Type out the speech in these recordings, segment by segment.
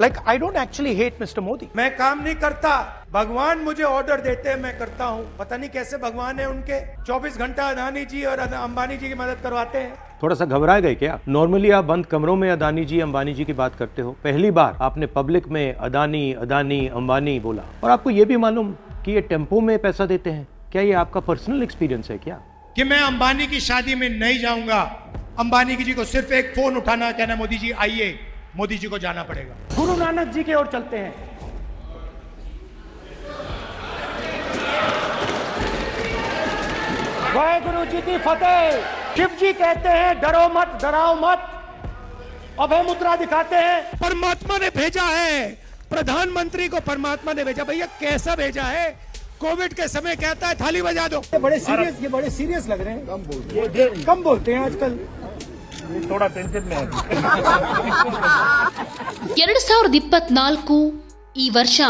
Like I don't actually hate mister Modi मैं काम नहीं करता भगवान मुझे ऑर्डर देते हैं मैं करता हूँ पता नहीं कैसे भगवान है उनके 24 घंटा अदानी जी और अंबानी जी की मदद करवाते हैं थोड़ा सा घबराए गए क्या नॉर्मली आप बंद कमरों में अदानी जी अंबानी जी की बात करते हो पहली बार आपने पब्लिक में अदानी अदानी अंबानी बोला और आपको ये भी मालूम कि ये टेम्पो में पैसा देते हैं क्या ये आपका पर्सनल एक्सपीरियंस है क्या कि मैं अंबानी की शादी में नहीं जाऊंगा अंबानी जी को सिर्फ एक फोन उठाना कहना मोदी जी आइए मोदी जी को जाना पड़ेगा गुरु नानक जी की ओर चलते हैं वाह गुरु जी की फतेह शिव जी कहते हैं डरो मत डराओ मत अभय मुद्रा दिखाते हैं परमात्मा ने भेजा है प्रधानमंत्री को परमात्मा ने भेजा भैया कैसा भेजा है कोविड के समय कहता है थाली बजा दो ये बड़े सीरियस ये बड़े सीरियस लग रहे हैं कम बोलते हैं कम बोलते हैं आजकल ಎರಡ್ ಸಾವಿರದ ಇಪ್ಪತ್ನಾಲ್ಕು ಈ ವರ್ಷ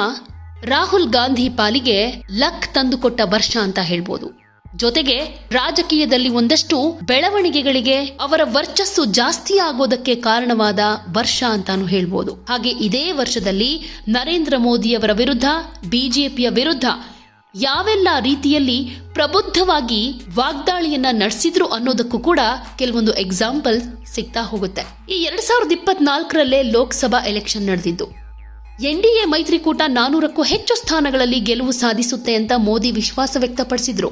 ರಾಹುಲ್ ಗಾಂಧಿ ಪಾಲಿಗೆ ಲಕ್ ತಂದುಕೊಟ್ಟ ವರ್ಷ ಅಂತ ಹೇಳ್ಬೋದು ಜೊತೆಗೆ ರಾಜಕೀಯದಲ್ಲಿ ಒಂದಷ್ಟು ಬೆಳವಣಿಗೆಗಳಿಗೆ ಅವರ ವರ್ಚಸ್ಸು ಜಾಸ್ತಿ ಆಗೋದಕ್ಕೆ ಕಾರಣವಾದ ವರ್ಷ ಅಂತಾನು ಹೇಳ್ಬೋದು ಹಾಗೆ ಇದೇ ವರ್ಷದಲ್ಲಿ ನರೇಂದ್ರ ಮೋದಿಯವರ ವಿರುದ್ಧ ಬಿಜೆಪಿಯ ವಿರುದ್ಧ ಯಾವೆಲ್ಲ ರೀತಿಯಲ್ಲಿ ಪ್ರಬುದ್ಧವಾಗಿ ವಾಗ್ದಾಳಿಯನ್ನ ನಡೆಸಿದ್ರು ಅನ್ನೋದಕ್ಕೂ ಕೂಡ ಕೆಲವೊಂದು ಎಕ್ಸಾಂಪಲ್ ಸಿಗ್ತಾ ಹೋಗುತ್ತೆ ಈ ಎರಡ್ ಸಾವಿರದ ಇಪ್ಪತ್ನಾಲ್ಕರಲ್ಲೇ ಲೋಕಸಭಾ ಎಲೆಕ್ಷನ್ ನಡೆದಿದ್ದು ಎನ್ ಡಿ ಎ ಮೈತ್ರಿಕೂಟ ನಾನೂರಕ್ಕೂ ಹೆಚ್ಚು ಸ್ಥಾನಗಳಲ್ಲಿ ಗೆಲುವು ಸಾಧಿಸುತ್ತೆ ಅಂತ ಮೋದಿ ವಿಶ್ವಾಸ ವ್ಯಕ್ತಪಡಿಸಿದ್ರು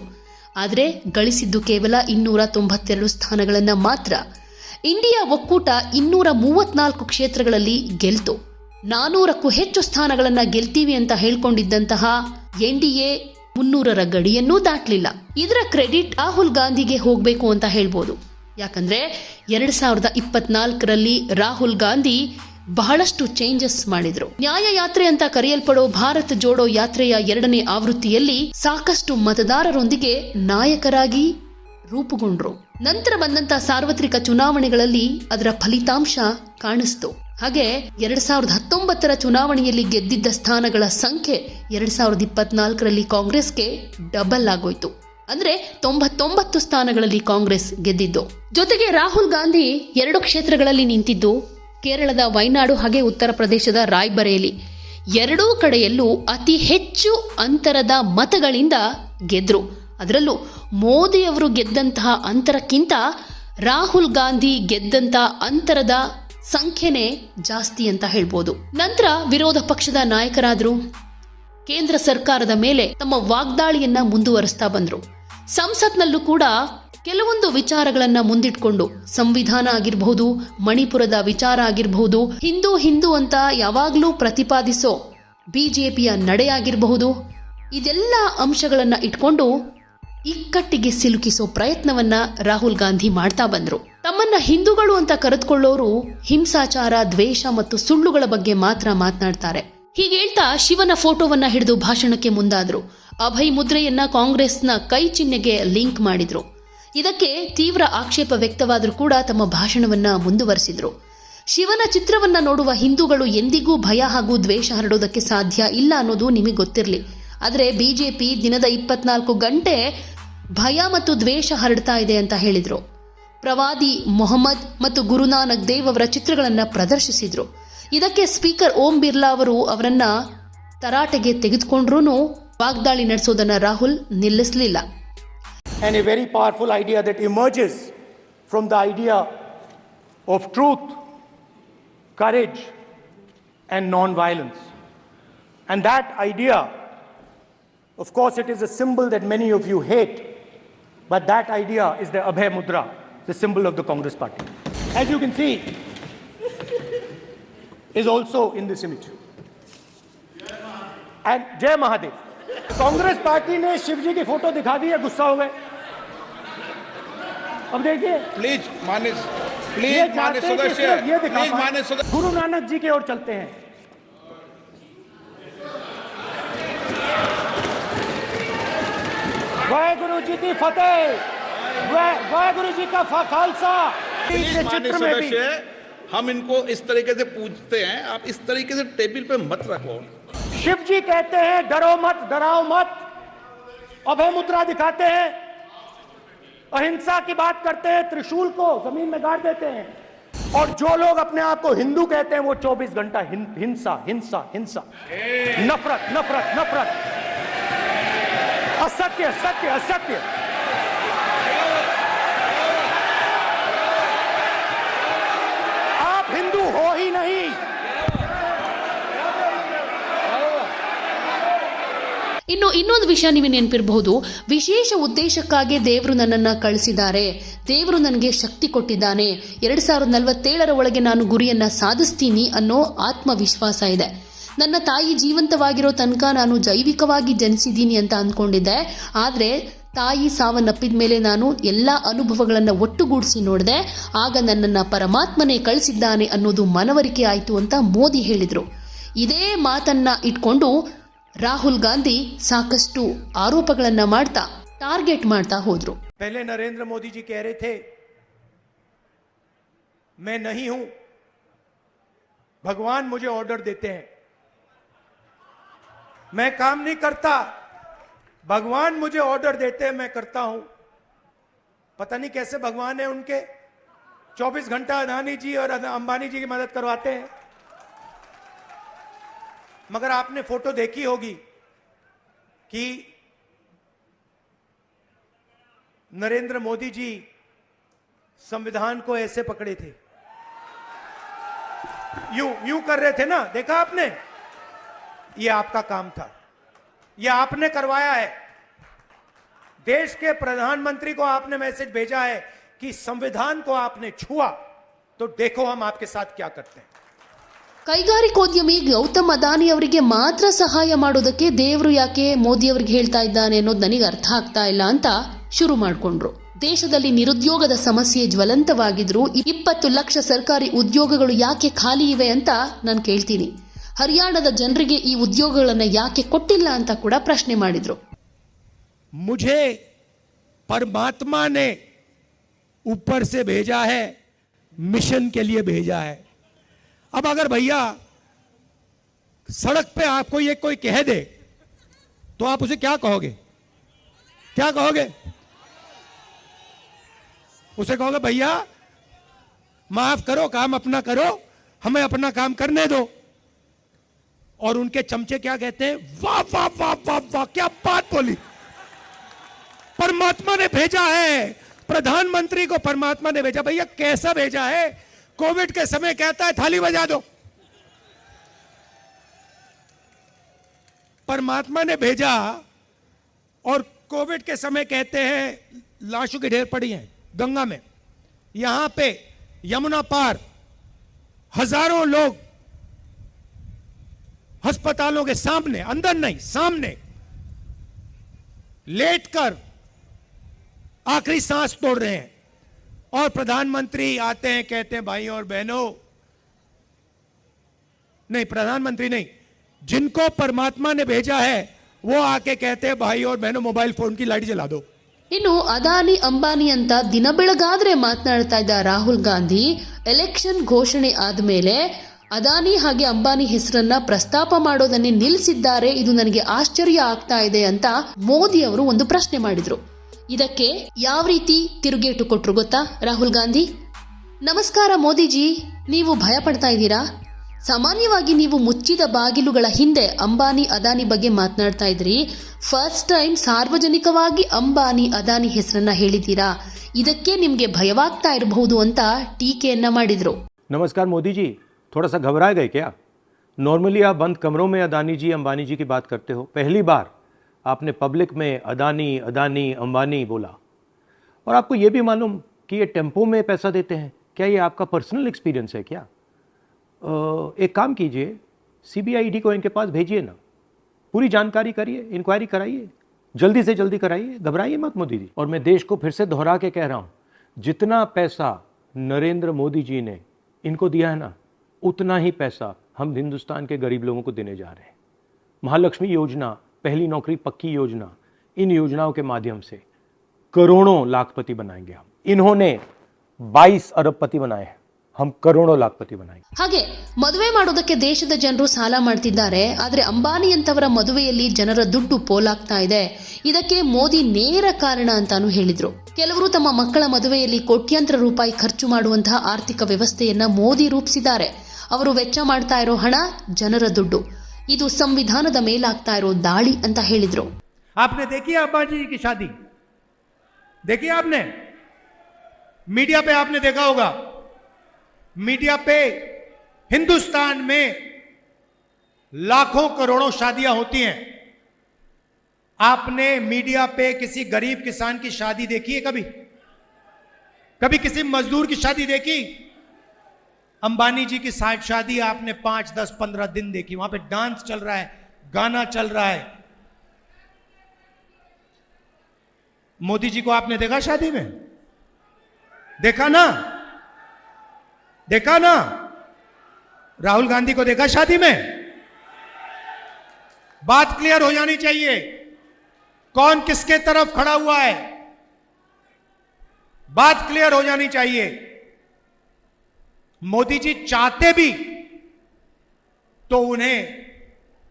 ಆದರೆ ಗಳಿಸಿದ್ದು ಕೇವಲ ಇನ್ನೂರ ತೊಂಬತ್ತೆರಡು ಸ್ಥಾನಗಳನ್ನು ಮಾತ್ರ ಇಂಡಿಯಾ ಒಕ್ಕೂಟ ಇನ್ನೂರ ಮೂವತ್ನಾಲ್ಕು ಕ್ಷೇತ್ರಗಳಲ್ಲಿ ಗೆಲ್ತು ನಾನೂರಕ್ಕೂ ಹೆಚ್ಚು ಸ್ಥಾನಗಳನ್ನು ಗೆಲ್ತೀವಿ ಅಂತ ಹೇಳ್ಕೊಂಡಿದ್ದಂತಹ ಎನ್ ಡಿ ಎ ಮುನ್ನೂರರ ಗಡಿಯನ್ನೂ ದಾಟಲಿಲ್ಲ ಇದರ ಕ್ರೆಡಿಟ್ ರಾಹುಲ್ ಗಾಂಧಿಗೆ ಹೋಗಬೇಕು ಅಂತ ಹೇಳ್ಬೋದು ಯಾಕಂದರೆ ಎರಡು ಸಾವಿರದ ಇಪ್ಪತ್ನಾಲ್ಕರಲ್ಲಿ ರಾಹುಲ್ ಗಾಂಧಿ ಬಹಳಷ್ಟು ಚೇಂಜಸ್ ಮಾಡಿದ್ರು ನ್ಯಾಯ ಯಾತ್ರೆ ಅಂತ ಕರೆಯಲ್ಪಡೋ ಭಾರತ್ ಜೋಡೋ ಯಾತ್ರೆಯ ಎರಡನೇ ಆವೃತ್ತಿಯಲ್ಲಿ ಸಾಕಷ್ಟು ಮತದಾರರೊಂದಿಗೆ ನಾಯಕರಾಗಿ ರೂಪುಗೊಂಡ್ರು ನಂತರ ಬಂದಂಥ ಸಾರ್ವತ್ರಿಕ ಚುನಾವಣೆಗಳಲ್ಲಿ ಅದರ ಫಲಿತಾಂಶ ಕಾಣಿಸ್ತು ಹಾಗೆ ಎರಡ್ ಸಾವಿರದ ಹತ್ತೊಂಬತ್ತರ ಚುನಾವಣೆಯಲ್ಲಿ ಗೆದ್ದಿದ್ದ ಸ್ಥಾನಗಳ ಸಂಖ್ಯೆ ಎರಡ್ ಸಾವಿರದ ಇಪ್ಪತ್ನಾಲ್ಕರಲ್ಲಿ ಕಾಂಗ್ರೆಸ್ಗೆ ಡಬಲ್ ಆಗೋಯ್ತು ಅಂದ್ರೆ ತೊಂಬತ್ತೊಂಬತ್ತು ಸ್ಥಾನಗಳಲ್ಲಿ ಕಾಂಗ್ರೆಸ್ ಗೆದ್ದಿದ್ದು ಜೊತೆಗೆ ರಾಹುಲ್ ಗಾಂಧಿ ಎರಡು ಕ್ಷೇತ್ರಗಳಲ್ಲಿ ನಿಂತಿದ್ದು ಕೇರಳದ ವೈನಾಡು ಹಾಗೆ ಉತ್ತರ ಪ್ರದೇಶದ ರಾಯ್ಬರೇಲಿ ಎರಡೂ ಕಡೆಯಲ್ಲೂ ಅತಿ ಹೆಚ್ಚು ಅಂತರದ ಮತಗಳಿಂದ ಗೆದ್ರು ಅದರಲ್ಲೂ ಮೋದಿಯವರು ಗೆದ್ದಂತಹ ಅಂತರಕ್ಕಿಂತ ರಾಹುಲ್ ಗಾಂಧಿ ಗೆದ್ದಂತಹ ಅಂತರದ ಸಂಖ್ಯೆನೇ ಜಾಸ್ತಿ ಅಂತ ಹೇಳ್ಬೋದು ನಂತರ ವಿರೋಧ ಪಕ್ಷದ ನಾಯಕರಾದರು ಕೇಂದ್ರ ಸರ್ಕಾರದ ಮೇಲೆ ತಮ್ಮ ವಾಗ್ದಾಳಿಯನ್ನ ಮುಂದುವರಿಸ್ತಾ ಬಂದರು ಸಂಸತ್ನಲ್ಲೂ ಕೂಡ ಕೆಲವೊಂದು ವಿಚಾರಗಳನ್ನ ಮುಂದಿಟ್ಕೊಂಡು ಸಂವಿಧಾನ ಆಗಿರಬಹುದು ಮಣಿಪುರದ ವಿಚಾರ ಆಗಿರಬಹುದು ಹಿಂದೂ ಹಿಂದೂ ಅಂತ ಯಾವಾಗಲೂ ಪ್ರತಿಪಾದಿಸೋ ಬಿಜೆಪಿಯ ನಡೆಯಾಗಿರಬಹುದು ಇದೆಲ್ಲ ಅಂಶಗಳನ್ನು ಇಟ್ಕೊಂಡು ಇಕ್ಕಟ್ಟಿಗೆ ಸಿಲುಕಿಸೋ ಪ್ರಯತ್ನವನ್ನ ರಾಹುಲ್ ಗಾಂಧಿ ಮಾಡ್ತಾ ಬಂದರು ತಮ್ಮನ್ನ ಹಿಂದೂಗಳು ಅಂತ ಕರೆದುಕೊಳ್ಳೋರು ಹಿಂಸಾಚಾರ ದ್ವೇಷ ಮತ್ತು ಸುಳ್ಳುಗಳ ಬಗ್ಗೆ ಮಾತ್ರ ಮಾತನಾಡ್ತಾರೆ ಹೀಗೆ ಹೇಳ್ತಾ ಶಿವನ ಫೋಟೋವನ್ನ ಹಿಡಿದು ಭಾಷಣಕ್ಕೆ ಮುಂದಾದರು ಅಭಯ್ ಮುದ್ರೆಯನ್ನ ಕಾಂಗ್ರೆಸ್ನ ಕೈ ಚಿಹ್ನೆಗೆ ಲಿಂಕ್ ಮಾಡಿದ್ರು ಇದಕ್ಕೆ ತೀವ್ರ ಆಕ್ಷೇಪ ವ್ಯಕ್ತವಾದರೂ ಕೂಡ ತಮ್ಮ ಭಾಷಣವನ್ನ ಮುಂದುವರೆಸಿದ್ರು ಶಿವನ ಚಿತ್ರವನ್ನ ನೋಡುವ ಹಿಂದೂಗಳು ಎಂದಿಗೂ ಭಯ ಹಾಗೂ ದ್ವೇಷ ಹರಡೋದಕ್ಕೆ ಸಾಧ್ಯ ಇಲ್ಲ ಅನ್ನೋದು ನಿಮಗೆ ಗೊತ್ತಿರಲಿ ಆದರೆ ಬಿಜೆಪಿ ದಿನದ ಇಪ್ಪತ್ನಾಲ್ಕು ಗಂಟೆ ಭಯ ಮತ್ತು ದ್ವೇಷ ಹರಡ್ತಾ ಇದೆ ಅಂತ ಹೇಳಿದರು ಪ್ರವಾದಿ ಮೊಹಮ್ಮದ್ ಮತ್ತು ಗುರುನಾನಕ್ ದೇವ್ ಅವರ ಚಿತ್ರಗಳನ್ನು ಪ್ರದರ್ಶಿಸಿದರು ಇದಕ್ಕೆ ಸ್ಪೀಕರ್ ಓಂ ಬಿರ್ಲಾ ಅವರು ಅವರನ್ನ ತರಾಟೆಗೆ ತೆಗೆದುಕೊಂಡ್ರೂ ವಾಗ್ದಾಳಿ ನಡೆಸೋದನ್ನು Rahul ನಿಲ್ಲಿಸಲಿಲ್ಲ and a very powerful idea that emerges from the idea of truth courage and non violence. And that idea Of course, it is a symbol that many of you hate, but that idea is the Abhay Mudra, the symbol of the Congress party. As you can see, is also in this image. And Jai Mahadev. Congress party ने शिव जी की photo दिखा दी है गुस्सा हो गए अब देखिए please मान्य प्लीज मान्य सदस्य ये दिखा गुरु नानक जी के ओर चलते हैं वाहगुरु जी की फतेह वाहगुरु जी का खालसा में भी हम इनको इस तरीके से पूछते हैं आप इस तरीके से टेबल पे मत रखो शिव जी कहते हैं डरो मत डराओ मत अभय मुद्रा दिखाते हैं अहिंसा की बात करते हैं त्रिशूल को जमीन में गाड़ देते हैं और जो लोग अपने आप को हिंदू कहते हैं वो 24 घंटा हिंसा हिंसा हिंसा नफरत नफरत नफरत ಅಸತ್ಯ ಸತ್ಯ ಅಸತ್ಯ आप हिंदू हो ही नहीं ಇನ್ನು ಇನ್ನೊಂದು ವಿಷಯ ನಿಮಗೆ ನೆನಪಿರಬಹುದು ವಿಶೇಷ ಉದ್ದೇಶಕ್ಕಾಗಿ ದೇವರು ನನ್ನನ್ನು ಕಳಿಸಿದ್ದಾರೆ ದೇವರು ನನಗೆ ಶಕ್ತಿ ಕೊಟ್ಟಿದ್ದಾನೆ ಎರಡು ಸಾವಿರದ ನಲವತ್ತೇಳರ ಒಳಗೆ ನಾನು ಗುರಿಯನ್ನ ಸಾಧಿಸ್ತೀನಿ ಅನ್ನೋ ಆತ್ಮವಿಶ್ವಾಸ ಇದೆ ನನ್ನ ತಾಯಿ ಜೀವಂತವಾಗಿರೋ ತನಕ ನಾನು ಜೈವಿಕವಾಗಿ ಜನಿಸಿದ್ದೀನಿ ಅಂತ ಅಂದ್ಕೊಂಡಿದ್ದೆ ಆದರೆ ತಾಯಿ ಸಾವನ್ನಪ್ಪಿದ ಮೇಲೆ ನಾನು ಎಲ್ಲ ಅನುಭವಗಳನ್ನು ಒಟ್ಟುಗೂಡಿಸಿ ನೋಡಿದೆ ಆಗ ನನ್ನನ್ನು ಪರಮಾತ್ಮನೇ ಕಳಿಸಿದ್ದಾನೆ ಅನ್ನೋದು ಮನವರಿಕೆ ಆಯಿತು ಅಂತ ಮೋದಿ ಹೇಳಿದರು ಇದೇ ಮಾತನ್ನು ಇಟ್ಕೊಂಡು ರಾಹುಲ್ ಗಾಂಧಿ ಸಾಕಷ್ಟು ಆರೋಪಗಳನ್ನು ಮಾಡ್ತಾ ಟಾರ್ಗೆಟ್ ಮಾಡ್ತಾ ಹೋದರು ನರೇಂದ್ರ ಮೋದಿ ಜಿ ಕಹ ರಹೆ ಮೇ मैं नहीं हूं भगवान मुझे देते हैं मैं काम नहीं करता भगवान मुझे ऑर्डर देते हैं मैं करता हूं पता नहीं कैसे भगवान है उनके 24 घंटा अदानी जी और अंबानी जी की मदद करवाते हैं मगर आपने फोटो देखी होगी कि नरेंद्र मोदी जी संविधान को ऐसे पकड़े थे यू यू कर रहे थे ना देखा आपने ಇದು ನಿಮ್ಮ ಕೆಲಸ था यह आपने करवाया है देश के प्रधानमंत्री को आपने मैसेज भेजा है कि संविधान को आपने छुआ तो देखो हम आपके साथ क्या करते हैं ಕೈಗಾರಿಕೋದ್ಯಮಿಗೆ ಗೌತಮ ದಾನಿ ಅವರಿಗೆ ಮಾತ್ರ ಸಹಾಯ ಮಾಡೋದಕ್ಕೆ ದೇವರ ಯಾಕೆ ಮೋದಿ ಅವರಿಗೆ ಹೇಳ್ತಾ ಇದ್ದಾನೆ ಅನ್ನೋದು ನನಗೆ ಅರ್ಥ ಆಗತಾ ಇಲ್ಲ ಅಂತ ಶುರು ಮಾಡ್ಕೊಂಡ್ರು ದೇಶದಲ್ಲಿ ನಿರುದ್ಯೋಗದ ಸಮಸ್ಯೆ ज्वलಂತವಾಗಿದೆರು 20 ಲಕ್ಷ ಸರ್ಕಾರಿ ಉದ್ಯೋಗಗಳು ಯಾಕೆ ಖಾಲಿ ಇವೆ ಅಂತ ನಾನು ಹೇಳ್ತೀನಿ हरियाणा ಜನರಿಗೆ उद्योग ಉದ್ಯೋಗಗಳನ್ನು ಯಾಕೆ ಕೊಟ್ಟಿಲ್ಲ ಅಂತ ಕೂಡ ಪ್ರಶ್ನೆ ऊपर से भेजा है मिशन के लिए भेजा है अब अगर भैया सड़क पे आपको ये कोई कह दे तो आप उसे क्या कहोगे क्या कहोगे उसे कहोगे भैया माफ करो काम अपना करो हमें अपना काम करने दो और उनके चमचे क्या कहते हैं वाह वाह वाह वाह वाह क्या बात बोली परमात्मा ने भेजा है प्रधानमंत्री को परमात्मा ने भेजा भैया कैसा भेजा है कोविड के समय कहता है थाली बजा दो परमात्मा ने भेजा और कोविड के समय कहते हैं लाशों की ढेर पड़ी हैं गंगा में यहां पे यमुना पार हजारों लोग अस्पतालों के सामने अंदर नहीं सामने लेट कर आखिरी सांस तोड़ रहे हैं और प्रधानमंत्री आते हैं कहते हैं भाई और बहनों नहीं प्रधानमंत्री नहीं जिनको परमात्मा ने भेजा है वो आके कहते हैं भाई और बहनों मोबाइल फोन की लाइट जला दो इन अदानी अंबानी अंत दिन ಬೆಳಗಾದ್ರೆ मतना राहुल गांधी ಗಾಂಧಿ ಎಲೆಕ್ಷನ್ आदमे ಅದಾನಿ ಹಾಗೆ ಅಂಬಾನಿ ಹೆಸರನ್ನ ಪ್ರಸ್ತಾಪ ಮಾಡೋದನ್ನೇ ನಿಲ್ಲಿಸಿದ್ದಾರೆ ಇದು ನನಗೆ ಆಶ್ಚರ್ಯ ಆಗ್ತಾ ಇದೆ ಅಂತ ಮೋದಿ ಅವರು ಒಂದು ಪ್ರಶ್ನೆ ಮಾಡಿದ್ರು ಇದಕ್ಕೆ ಯಾವ ರೀತಿ ತಿರುಗೇಟು ಕೊಟ್ರು ಗೊತ್ತಾ ರಾಹುಲ್ ಗಾಂಧಿ ನಮಸ್ಕಾರ ಮೋದಿಜಿ ನೀವು ಭಯ ಪಡ್ತಾ ಇದ್ದೀರಾ ಸಾಮಾನ್ಯವಾಗಿ ನೀವು ಮುಚ್ಚಿದ ಬಾಗಿಲುಗಳ ಹಿಂದೆ ಅಂಬಾನಿ ಅದಾನಿ ಬಗ್ಗೆ ಮಾತನಾಡ್ತಾ ಇದ್ರಿ ಫಸ್ಟ್ ಟೈಮ್ ಸಾರ್ವಜನಿಕವಾಗಿ ಅಂಬಾನಿ ಅದಾನಿ ಹೆಸರನ್ನ ಹೇಳಿದ್ದೀರಾ ಇದಕ್ಕೆ ನಿಮಗೆ ಭಯವಾಗ್ತಾ ಇರಬಹುದು ಅಂತ ಟೀಕೆಯನ್ನ ಮಾಡಿದ್ರು ನಮಸ್ಕಾರ ಮೋದಿಜಿ थोड़ा सा घबरा गए क्या नॉर्मली आप बंद कमरों में अदानी जी अंबानी जी की बात करते हो पहली बार आपने पब्लिक में अदानी अदानी अंबानी बोला और आपको ये भी मालूम कि ये टेम्पो में पैसा देते हैं क्या ये आपका पर्सनल एक्सपीरियंस है क्या एक काम कीजिए सी को इनके पास भेजिए ना पूरी जानकारी करिए इंक्वायरी कराइए जल्दी से जल्दी कराइए घबराइए मत मोदी जी और मैं देश को फिर से दोहरा के कह रहा हूँ जितना पैसा नरेंद्र मोदी जी ने इनको दिया है ना उतना ही पैसा हम हिंदुस्तान के गरीब लोगों को देने जा रहे हैं महालक्ष्मी योजना पहली नौकरी पक्की योजना इन योजनाओं के माध्यम से करोड़ों लाखपति बनाएंगे हम इन्होंने 22 अरबपति बनाए हैं ಹಮ್ ಲಾಖಪತಿ ಹಾಗೆ ಮದುವೆ ಮಾಡೋದಕ್ಕೆ ದೇಶದ ಜನರು ಸಾಲ ಮಾಡ್ತಿದ್ದಾರೆ ಅಂಬಾನಿ ಅಂತವರ ಮದುವೆಯಲ್ಲಿ ಜನರ ದುಡ್ಡು ಪೋಲಾಗ್ತಾ ಇದೆ ಇದಕ್ಕೆ ಮೋದಿ ನೇರ ಕಾರಣ ಅಂತಾನು ಹೇಳಿದ್ರು ಕೆಲವರು ತಮ್ಮ ಮಕ್ಕಳ ಮದುವೆಯಲ್ಲಿ ಕೋಟ್ಯಾಂತರ ರೂಪಾಯಿ ಖರ್ಚು ಮಾಡುವಂತಹ ಆರ್ಥಿಕ ವ್ಯವಸ್ಥೆಯನ್ನ ಮೋದಿ ರೂಪಿಸಿದ್ದಾರೆ ಅವರು ವೆಚ್ಚ ಮಾಡ್ತಾ ಇರೋ ಹಣ ಜನರ ದುಡ್ಡು ಇದು ಸಂವಿಧಾನದ ಮೇಲಾಗ್ತಾ ಇರೋ ದಾಳಿ ಅಂತ ಹೇಳಿದ್ರು आपने देखी अंबाजी की शादी देखी आपने मीडिया पे आपने देखा होगा मीडिया पे हिंदुस्तान में लाखों करोड़ों शादियां होती हैं आपने मीडिया पे किसी गरीब किसान की शादी देखी है कभी कभी किसी मजदूर की शादी देखी अंबानी जी की साठ शादी आपने पांच दस पंद्रह दिन देखी वहां पे डांस चल रहा है गाना चल रहा है मोदी जी को आपने देखा शादी में देखा ना देखा ना राहुल गांधी को देखा शादी में बात क्लियर हो जानी चाहिए कौन किसके तरफ खड़ा हुआ है बात क्लियर हो जानी चाहिए मोदी जी चाहते भी तो उन्हें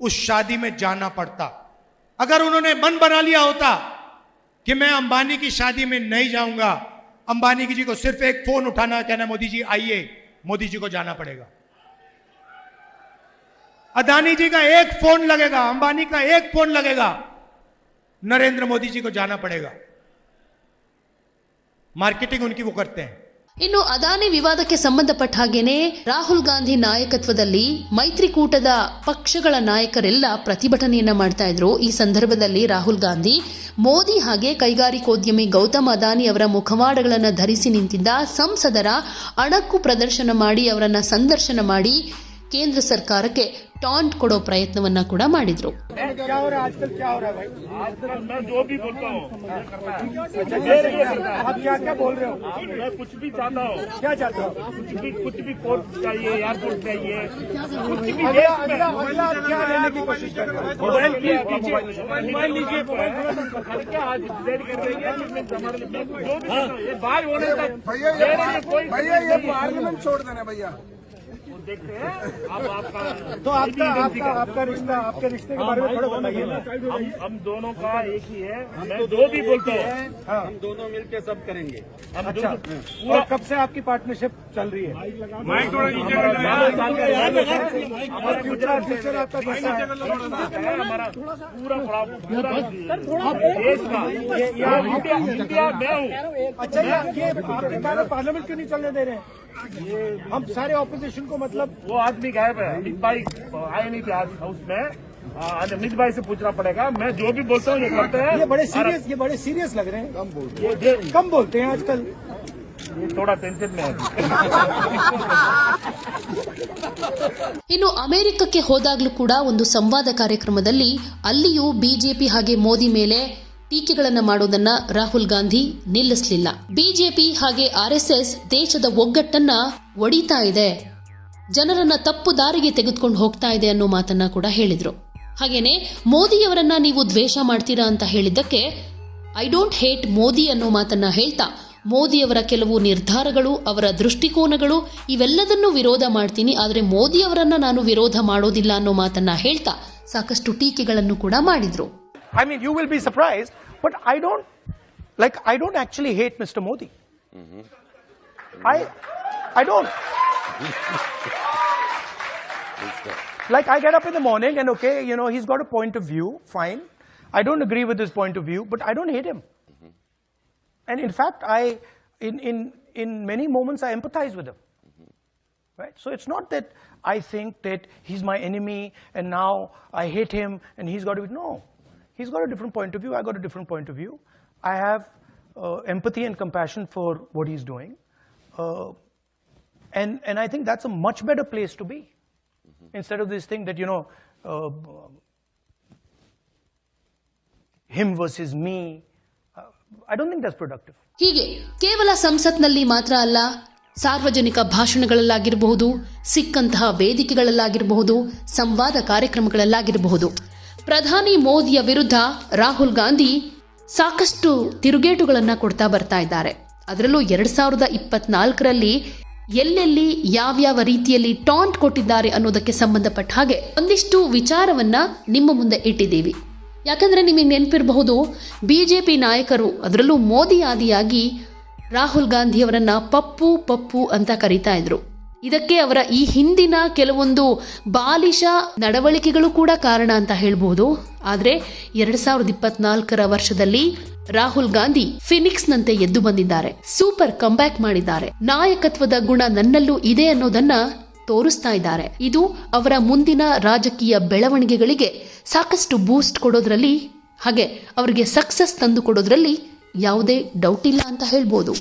उस शादी में जाना पड़ता अगर उन्होंने मन बना लिया होता कि मैं अंबानी की शादी में नहीं जाऊंगा अंबानी जी को सिर्फ एक फोन उठाना कहना मोदी जी आइए मोदी जी को जाना पड़ेगा अदानी जी का एक फोन लगेगा अंबानी का एक फोन लगेगा नरेंद्र मोदी जी को जाना पड़ेगा मार्केटिंग उनकी वो करते हैं ಇನ್ನು ಅದಾನಿ ವಿವಾದಕ್ಕೆ ಸಂಬಂಧಪಟ್ಟ ಹಾಗೇನೆ ರಾಹುಲ್ ಗಾಂಧಿ ನಾಯಕತ್ವದಲ್ಲಿ ಮೈತ್ರಿಕೂಟದ ಪಕ್ಷಗಳ ನಾಯಕರೆಲ್ಲ ಪ್ರತಿಭಟನೆಯನ್ನ ಮಾಡ್ತಾ ಇದ್ರು ಈ ಸಂದರ್ಭದಲ್ಲಿ ರಾಹುಲ್ ಗಾಂಧಿ ಮೋದಿ ಹಾಗೆ ಕೈಗಾರಿಕೋದ್ಯಮಿ ಗೌತಮ್ ಅದಾನಿ ಅವರ ಮುಖವಾಡಗಳನ್ನು ಧರಿಸಿ ನಿಂತಿದ್ದ ಸಂಸದರ ಅಣಕು ಪ್ರದರ್ಶನ ಮಾಡಿ ಅವರನ್ನ ಸಂದರ್ಶನ ಮಾಡಿ ಕೇಂದ್ರ ಸರ್ಕಾರಕ್ಕೆ ಟಾಂಟ್ ಕೊಡೋ ಪ್ರಯತ್ನವನ್ನ ಕೂಡ ಮಾಡಿದ್ರು भैया ये पार्लियामेंट छोड़ देना भैया देखते हैं अब आपका तो आपका आपका आपका रिश्ता आपके रिश्ते के बारे में थोड़ा बताइए हम हम दोनों का एक ही है मैं दो भी बोलते हैं हम दोनों मिलकर सब करेंगे अच्छा और कब से आपकी पार्टनरशिप चल रही है माइक थोड़ा फ्यूचर फ्यूचर आपका हमारा पूरा देश का इंडिया मैं हूँ अच्छा ये आपके पार्लियामेंट क्यों नहीं चलने दे रहे हैं हम सारे ऑपोजिशन को मतलब वो आदमी गायब है अमित भाई आए नहीं थे आज हाउस में अमित भाई से पूछना पड़ेगा मैं जो भी बोलता हूँ ये करते हैं ये बड़े सीरियस ये बड़े सीरियस लग रहे हैं कम बोलते हैं कम बोलते हैं आजकल थोड़ा टेंशन में ಇನ್ನು ಅಮೆರಿಕಕ್ಕೆ ಹೋದಾಗ್ಲೂ ಕೂಡ ಒಂದು ಸಂವಾದ ಕಾರ್ಯಕ್ರಮದಲ್ಲಿ ಅಲ್ಲಿಯೂ ಬಿಜೆಪಿ ಹಾಗೆ ಮೋದಿ ಮೇಲೆ ಟೀಕೆಗಳನ್ನು ಮಾಡೋದನ್ನ ರಾಹುಲ್ ಗಾಂಧಿ ನಿಲ್ಲಿಸಲಿಲ್ಲ ಬಿಜೆಪಿ ಹಾಗೆ ಆರ್ಎಸ್ಎಸ್ ದೇಶದ ಒಗ್ಗಟ್ಟನ್ನ ಒಡಿತಾ ಇದೆ ಜನರನ್ನ ತಪ್ಪು ದಾರಿಗೆ ತೆಗೆದುಕೊಂಡು ಹೋಗ್ತಾ ಇದೆ ಅನ್ನೋ ಮಾತನ್ನ ಕೂಡ ಹೇಳಿದ್ರು ಹಾಗೇನೆ ಮೋದಿಯವರನ್ನ ನೀವು ದ್ವೇಷ ಮಾಡ್ತೀರಾ ಅಂತ ಹೇಳಿದ್ದಕ್ಕೆ ಐ ಡೋಂಟ್ ಹೇಟ್ ಮೋದಿ ಅನ್ನೋ ಮಾತನ್ನ ಹೇಳ್ತಾ ಮೋದಿಯವರ ಕೆಲವು ನಿರ್ಧಾರಗಳು ಅವರ ದೃಷ್ಟಿಕೋನಗಳು ಇವೆಲ್ಲದನ್ನೂ ವಿರೋಧ ಮಾಡ್ತೀನಿ ಆದರೆ ಮೋದಿಯವರನ್ನ ನಾನು ವಿರೋಧ ಮಾಡೋದಿಲ್ಲ ಅನ್ನೋ ಮಾತನ್ನ ಹೇಳ್ತಾ ಸಾಕಷ್ಟು ಟೀಕೆಗಳನ್ನು ಕೂಡ ಮಾಡಿದ್ರು I mean, you will be surprised, but I don't, like, I don't actually hate Mr. Modi. Mm -hmm. I, I don't. like, I get up in the morning and, okay, you know, he's got a point of view, fine. I don't agree with his point of view, but I don't hate him. Mm -hmm. And in fact, I, in, in, in many moments, I empathize with him. Mm-hmm. Right? So it's not that I think that he's my enemy and now I hate him and he's got to be, no. He's got a different point of view. I got a different point of view. I have uh, empathy and compassion for what he's doing. Uh, and, and I think that's a much better place to be mm-hmm. instead of this thing that, you know, uh, him versus me. I don't think that's productive. Kevala ಹೀಗೆ ಕೇವಲ ಸಂಸತ್ನಲ್ಲಿ ಮಾತ್ರ ಅಲ್ಲ ಸಾರ್ವಜನಿಕ ಭಾಷಣಗಳಲ್ಲಾಗಿರಬಹುದು ಸಿಕ್ಕಂತಹ ವೇದಿಕೆಗಳಲ್ಲಾಗಿರಬಹುದು ಸಂವಾದ ಕಾರ್ಯಕ್ರಮಗಳಲ್ಲಾಗಿರಬಹುದು ಪ್ರಧಾನಿ ಮೋದಿಯ ವಿರುದ್ಧ ರಾಹುಲ್ ಗಾಂಧಿ ಸಾಕಷ್ಟು ತಿರುಗೇಟುಗಳನ್ನು ಕೊಡ್ತಾ ಬರ್ತಾ ಇದ್ದಾರೆ ಅದರಲ್ಲೂ ಎರಡ್ ಸಾವಿರದ ಇಪ್ಪತ್ನಾಲ್ಕರಲ್ಲಿ ಎಲ್ಲೆಲ್ಲಿ ಯಾವ್ಯಾವ ರೀತಿಯಲ್ಲಿ ಟಾಂಟ್ ಕೊಟ್ಟಿದ್ದಾರೆ ಅನ್ನೋದಕ್ಕೆ ಸಂಬಂಧಪಟ್ಟ ಹಾಗೆ ಒಂದಿಷ್ಟು ವಿಚಾರವನ್ನ ನಿಮ್ಮ ಮುಂದೆ ಇಟ್ಟಿದ್ದೀವಿ ಯಾಕಂದ್ರೆ ನಿಮಗೆ ನೆನಪಿರಬಹುದು ಬಿಜೆಪಿ ನಾಯಕರು ಅದರಲ್ಲೂ ಮೋದಿ ಆದಿಯಾಗಿ ರಾಹುಲ್ ಗಾಂಧಿಯವರನ್ನು ಪಪ್ಪು ಪಪ್ಪು ಅಂತ ಕರೀತಾ ಇದ್ರು ಇದಕ್ಕೆ ಅವರ ಈ ಹಿಂದಿನ ಕೆಲವೊಂದು ಬಾಲಿಶ ನಡವಳಿಕೆಗಳು ಕೂಡ ಕಾರಣ ಅಂತ ಹೇಳ್ಬೋದು ಆದರೆ ಎರಡ್ ಸಾವಿರದ ಇಪ್ಪತ್ನಾಲ್ಕರ ವರ್ಷದಲ್ಲಿ ರಾಹುಲ್ ಗಾಂಧಿ ಫಿನಿಕ್ಸ್ ನಂತೆ ಎದ್ದು ಬಂದಿದ್ದಾರೆ ಸೂಪರ್ ಕಂಬ್ಯಾಕ್ ಮಾಡಿದ್ದಾರೆ ನಾಯಕತ್ವದ ಗುಣ ನನ್ನಲ್ಲೂ ಇದೆ ಅನ್ನೋದನ್ನ ತೋರಿಸ್ತಾ ಇದ್ದಾರೆ ಇದು ಅವರ ಮುಂದಿನ ರಾಜಕೀಯ ಬೆಳವಣಿಗೆಗಳಿಗೆ ಸಾಕಷ್ಟು ಬೂಸ್ಟ್ ಕೊಡೋದ್ರಲ್ಲಿ ಹಾಗೆ ಅವರಿಗೆ ಸಕ್ಸಸ್ ತಂದು ಕೊಡೋದ್ರಲ್ಲಿ ಯಾವುದೇ ಡೌಟ್ ಇಲ್ಲ ಅಂತ ಹೇಳ್ಬೋದು